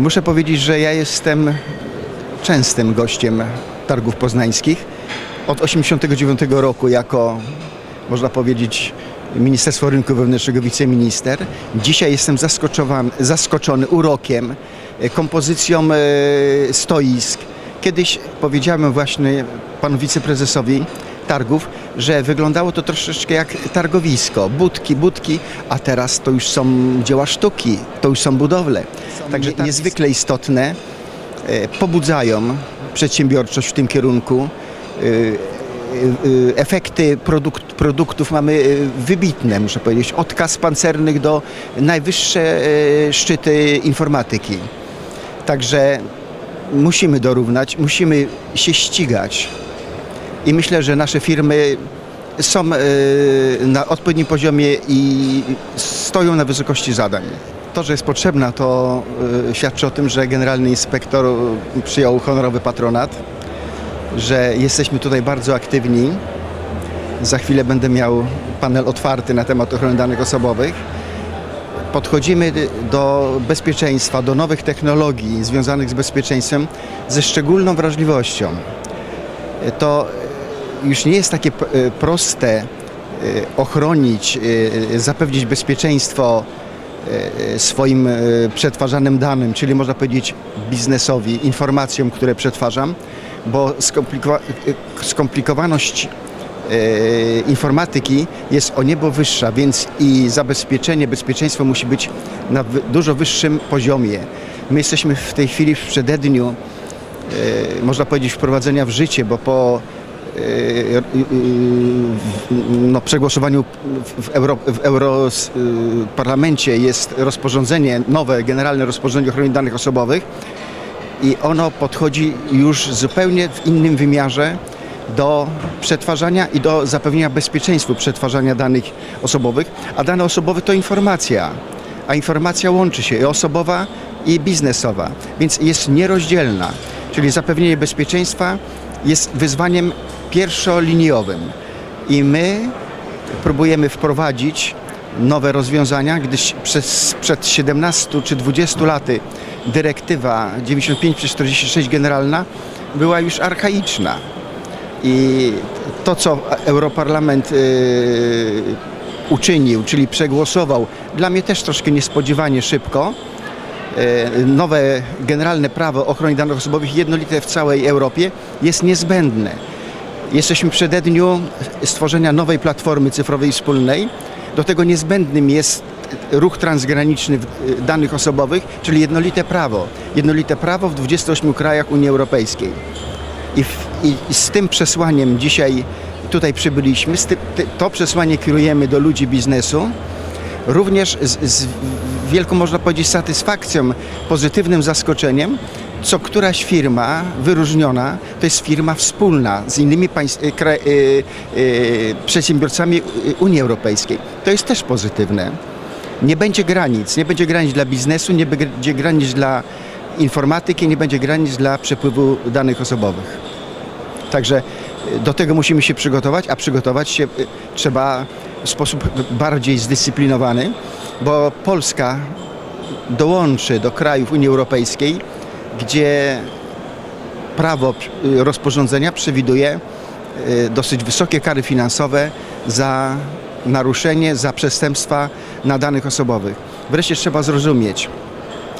Muszę powiedzieć, że ja jestem częstym gościem targów poznańskich. Od 1989 roku jako, można powiedzieć, Ministerstwo Rynku Wewnętrznego wiceminister. Dzisiaj jestem zaskoczowany, zaskoczony urokiem, e, kompozycją e, stoisk. Kiedyś powiedziałem właśnie panu wiceprezesowi targów, że wyglądało to troszeczkę jak targowisko, budki, budki, a teraz to już są dzieła sztuki, to już są budowle. Także targi- niezwykle istotne, e, pobudzają przedsiębiorczość w tym kierunku. E, e, Efekty produkt, produktów mamy wybitne, muszę powiedzieć, od kas pancernych do najwyższe szczyty informatyki. Także musimy dorównać, musimy się ścigać. I myślę, że nasze firmy są e, na odpowiednim poziomie i stoją na wysokości zadań. To, że jest potrzebna, to e, świadczy o tym, że generalny inspektor przyjął honorowy patronat, że jesteśmy tutaj bardzo aktywni. Za chwilę będę miał panel otwarty na temat ochrony danych osobowych. Podchodzimy do bezpieczeństwa, do nowych technologii związanych z bezpieczeństwem ze szczególną wrażliwością. To już nie jest takie p- proste e, ochronić, e, zapewnić bezpieczeństwo e, swoim e, przetwarzanym danym, czyli można powiedzieć biznesowi, informacjom, które przetwarzam, bo skomplikowa- e, skomplikowaność e, informatyki jest o niebo wyższa, więc i zabezpieczenie, bezpieczeństwo musi być na dużo wyższym poziomie. My jesteśmy w tej chwili w przededniu, e, można powiedzieć, wprowadzenia w życie, bo po e, e, no, przegłosowaniu w- Euro, w Europarlamencie jest rozporządzenie, nowe generalne rozporządzenie o ochronie danych osobowych i ono podchodzi już zupełnie w innym wymiarze do przetwarzania i do zapewnienia bezpieczeństwa przetwarzania danych osobowych, a dane osobowe to informacja, a informacja łączy się i osobowa i biznesowa, więc jest nierozdzielna, czyli zapewnienie bezpieczeństwa jest wyzwaniem pierwszoliniowym i my próbujemy wprowadzić nowe rozwiązania, gdyż przez, przed 17 czy 20 laty dyrektywa 95 przez 46 generalna była już archaiczna. I to, co Europarlament y, uczynił, czyli przegłosował, dla mnie też troszkę niespodziewanie szybko, y, nowe generalne prawo ochrony danych osobowych jednolite w całej Europie jest niezbędne. Jesteśmy w przededniu stworzenia nowej platformy cyfrowej wspólnej. Do tego niezbędnym jest ruch transgraniczny w- danych osobowych, czyli jednolite prawo. Jednolite prawo w 28 krajach Unii Europejskiej. I, w, i, z tym przesłaniem dzisiaj tutaj przybyliśmy. Ty, to przesłanie kierujemy do ludzi biznesu. Również z, z wielką, można powiedzieć, satysfakcją, pozytywnym zaskoczeniem, co któraś firma wyróżniona to jest firma wspólna z innymi kraj, y, y, przedsiębiorcami Unii Europejskiej. To jest też pozytywne. Nie będzie granic, nie będzie granic dla biznesu, nie będzie granic dla informatyki, nie będzie granic dla przepływu danych osobowych. Także y, do tego musimy się przygotować, a przygotować się y, trzeba w sposób bardziej zdyscyplinowany, bo Polska dołączy do krajów Unii Europejskiej, gdzie prawo y, rozporządzenia przewiduje y, dosyć wysokie kary finansowe za naruszenie, za przestępstwa na danych osobowych. Wreszcie trzeba zrozumieć,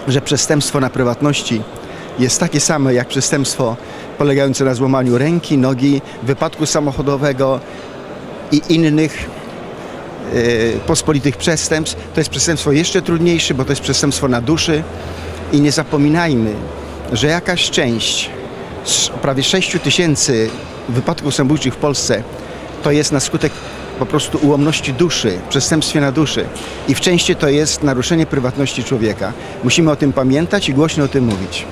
że przestępstwo na prywatności jest takie same jak przestępstwo polegające na złamaniu ręki, nogi, wypadku samochodowego i innych e, pospolitych przestępstw. To jest przestępstwo jeszcze trudniejsze, bo to jest przestępstwo na duszy i nie zapominajmy, że jakaś część z prawie 6 tysięcy wypadków samobójczych w Polsce to jest na skutek po prostu ułomności duszy, przestępstwie na duszy. I w części to jest naruszenie prywatności człowieka. Musimy o tym pamiętać i głośno o tym mówić.